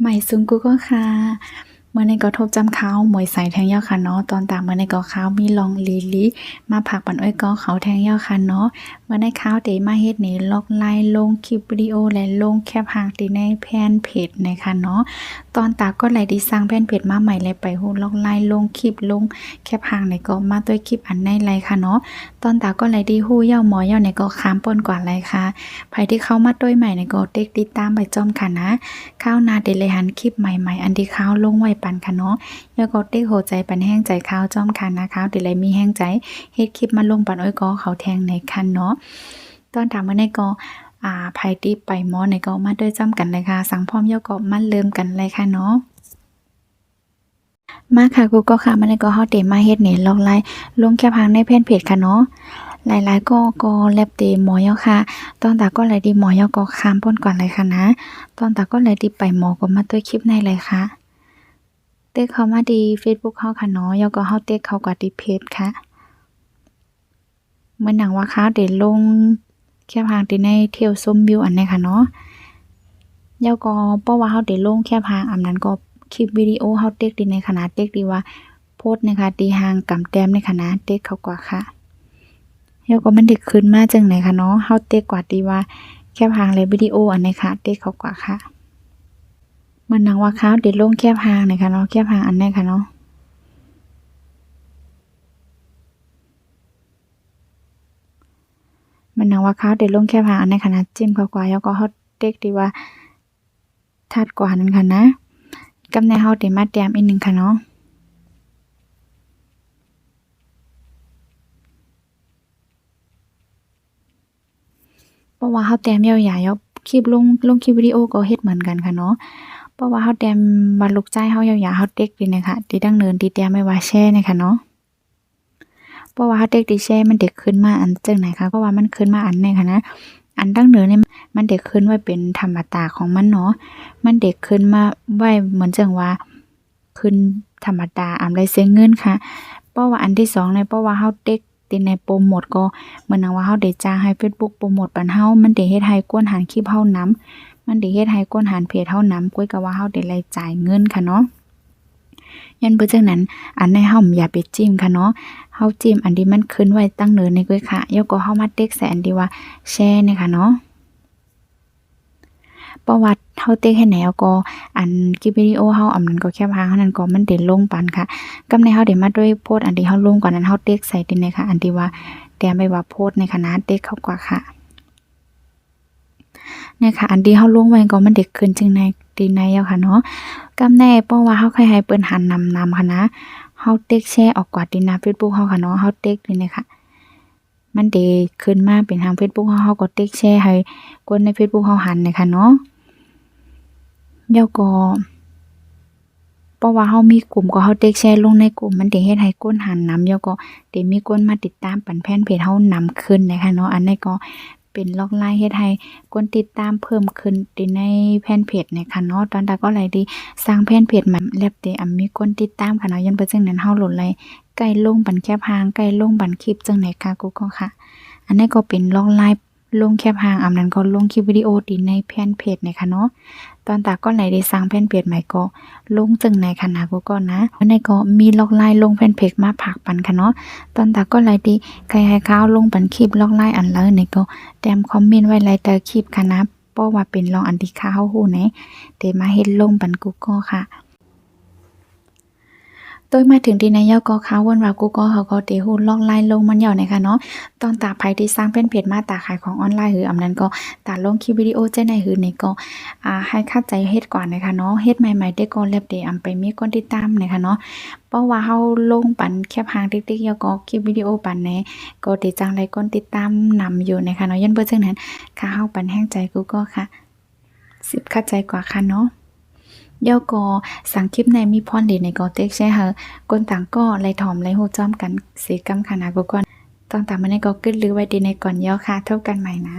ใหม่ซุงกูก็ค่ะเมื่อในก็ทบจำเขาหมวยใส่แทงยาวค่ะเนาะตอนตามเมื่อในก็เขามีลองลีลีมาผักปันอ้อยก็เขาแทงยาวค่ะเนาะเมื่อในข้าวเดมาเฮ็ดนี่ลอกไลน์ลงคลิปวิดีโอและลงแคปหางตีในแพนเพจนะคะเนาะตอนตาก็ไหลดีสร้างแพนเพจมาใหม่เลยไปฮู้ลอกไลน์ลงคลิปลงแคปหางในก็มาด้วยคลิปอันในไลค่ะเนาะตอนตาก็ไหลดีฮู้เย่าหมอเย่าในก็ค้ามปนกว่าไลค่ะใครที่เข้ามาด้วยใหม่ในก็เด็กติดตามไปจอมค่ะนะข้าวนาเดเลยหันคลิปใหม่ๆ อันที่ข้าวลงไว้ปันค่ะเนาะแล้วก็เด็กโหใจปันแห้งใจข้าวจอมค่ะนะข้าวเดเลยมีแห้งใจเฮ็ดคลิปมาลงปันอ้อยก็เขาแทงในคันเนาะตอนถามว่าในก็อ่าไผที่ไปหมอในก็มาด้วยจำกันเลยค่ะ สังพร้อมเย่าก็มาเริ่มกันเลยค่ะเนาะมาค่ะกูก็ค่ะมันก็เฮาเตมาเฮ็ดเนี่ยลอกไลน์ลงแค่พังในเพจเพจค่ะเนาะหลายๆ ก็ก็แลบเตหมอยอค่ะตอนตาก็ไหลดีหมอยอก็ค้ามป้นก่อนเลยค่ะนะ ตอนตาก็ไหลดีไปหมอก็มาด้วยคลิปในเลยค่ะเต็กเขามาดี Facebook เฮาค่ะเนาะยอก็เฮาเต็กเขากว่าดีเพจค่ะ เมือนหนังว่าค้าวเดลงแค่พังที่ในเที่ยวชมวิวอันนี้ค่ะเนาะยอก็เพราะว่าเฮาได้ลงแค่พังอันนั้นก็คลิปวิดีโอเฮาเต็กดีในขนาดเต็กดีว่าโพสนะคะดีหางกำแต้มในคณะเต็กเขากว่าค่ะเฮาก็มันเด็กขึ้นมาจังไหนคะเนาะเฮาเต็กกว่าดีว่าแคบหางและวิดีโออันไหนค่ะเต็กเขากว่าค่ะมันนังว่าข้าวเด็ดลงแคบหางนะคะเนาะแคบหางอันไหนค่ะเนาะ มันนังว่าข้าวเด็ดลงแคบหางอันไหนค่ะจิ้มเขากว่าแล้วก็เฮาเต็กดีว่าทัดกว่านั้นค่ะนะกำในเฮาได้มาแต้มอีกหนึ่งค่ะเนาะเพราะว่าเฮาแต้มยาวๆยาวคลิปลงลงคลิปวิดีโอก็เฮ็ดเหมือนกันค่ะเนาะเพราะว่าเฮาแต้มว่าลูกใจเฮายาวๆเฮาเต็กดีนะคะที่ดังเนินที่แต้มไม่ว่าแชร์นะคะเนาะ เพราะว่าเฮาเต็กที่แชร์มันเด็กขึ้นมาอันจังไหนคะเพราะว่ามันขึ้นมาอันนี้ค่ะนะอันดังเหนินเนี่ยมันเด็กขึ้นไว้เป็นธรรมดาของมันเนาะมันเด็กขึ้นมาไว้เหมือนจังว่าขึ้นธรรมดาอำได้เสียเงินค่ะเพราะว่าอันที่สองเนี่ยเพราะว่าเฮาเต็กติในโปรโมทก็เหมือนว่าเฮาได้จ้างให้ Facebook โปรโมทปันเฮามันได้เฮ็ดให้กวนหารคลิปเฮานำมันได้เฮ็ดให้กวนหารเพจเฮานำก้ยก็ว่าเฮาได้รายจ่ายเงินค่ะเนาะ ยันเบิ่จังนั้น อันในเฮาอย่าไปจิ้มค่ะเนาะเฮาจิ้มอันที่มันขึ้นไว้ตั้งเนินในกุ้ยค่ะแล้วก็เฮามาเต็กใส่อันที่ว่าแชร์เนี่ยค่ะเนาะประวัติเฮาเต็กให้แนวก็อันคลิปวิดีโอเฮาอันนั้นก็แค่พางเท่านั้นก็มันได้ลงปันค่ะกำในเฮาได้มาด้วยโพสต์อันที่เฮาลงก่อนนั้นเฮาเต็กใส่ติในค่ะ อันที่ว่าแต้มไปว่าโพสต์ในคณะเด็กเข้ากว่าค่ะเนี่ยค่ะ อันที่เฮาลงไว้ก็มันเด็กขึ้นจึงใน ดีในแล้วค่ะเนาะกำแน่เพราะว่าเฮาเคยให้เปิ้นหันนำนำค่ะนะเฮาเต็กแชร์ออกกว่าดีนา Facebook เฮาค่ะเนาะเฮาเต็กนี่นะคะมันเด้ขึ้นมาเป็นทาง Facebook เฮาเฮาก็เต็กแชร์ให้คนใน Facebook เฮาหันเนี่ยค่ะเนาะแล้วก็เพราะว่าเฮามีกลุ่มก็เฮาเต็กแชร์ลงในกลุ่มมันได้เฮ็ดให้คนหันนำแล้วก็ได้มีคนมาติดตามปันแพนเพจเฮานำขึ้นนะคะเนาะอันนี้ก็ เป็นล็อกไลน์เฮ็ดให้คนติดตามเพิ่มขึ้นในแพนเพจเนี่ยค่ะเนาะตอนตาก็ไหลดีสร้างแพนเพจมาแล้วแต่อ่ำมีคนติดตามค่ะเนาะยันเบิ่จังนั้นเฮาหลดเลยใกล้ลงบันแคบหางใกล้ลงบันคลิปจังไหนค่ะกูก็ค่ะ อันนี้ก็เป็นล็อกไลน์ ลงแคบหางอำนั้นก็ลงคลิปวิดีโอติในแพนเพจนี่ยค่ะเนาะตอนตาก็ไหลได้สร้างแพนเพจใหม่ก็ลงจึงในคณะกูก็นะในก็มีล็อกไลน์ลงแฟนเพจมาผักปันค่ะเนาะตอนตาก็ไลน์ดีใครให้เขาลงปันคลิปล็อกไลน์อันเลยในก็แต้มคอมเมนต์ไว้ไลน์เตอร์คลิปค่ะนะเพราะว่าเป็นลองอันที่ข้าวฮู้ไหนเดมาเฮ็ดลงปันกูก็ค่ะ โดยมาถึงที่นายกก็เขาวันว่ากูก็เขาก็เตฮู้ล็อกไลน์ลงมันเหย่าในค่ะเนาะตอนตาไผที่สร้างเป็นเพจมาตาขายของออนไลน์หืออำนั้นก็ตาลงคลิปวิดีโอเจ้ในหือในก็อ่าให้เข้าใจเฮ็ดก่อนนะคะเนาะเฮ็ดใหม่ๆได้ก็แล้วแต่อำไปมีคนติดตามนะคะเนาะเพราะว่าเฮาลงปันแคบหางติ๊กๆแล้วก็คลิปวิดีโอปันแหนก็ได้จังไรคนติดตามนำอยู่นะคะเนาะยันเบิ่จังนั้นค่าเฮาปันแห้งใจกูก็ค่ะสิบเข้าใจกว่าค่ะเนาะ ย่อก็สังคลิปในมีพรดีในกอเต็กใช่เหรอคนต่างก็ไรถอมไรหูจ้อมกันสีกำคณะกูก่อนต้องตามมาในก็กึดลือไว้ดีในก่อนย่อค่ะเท่ากันใหม่นะ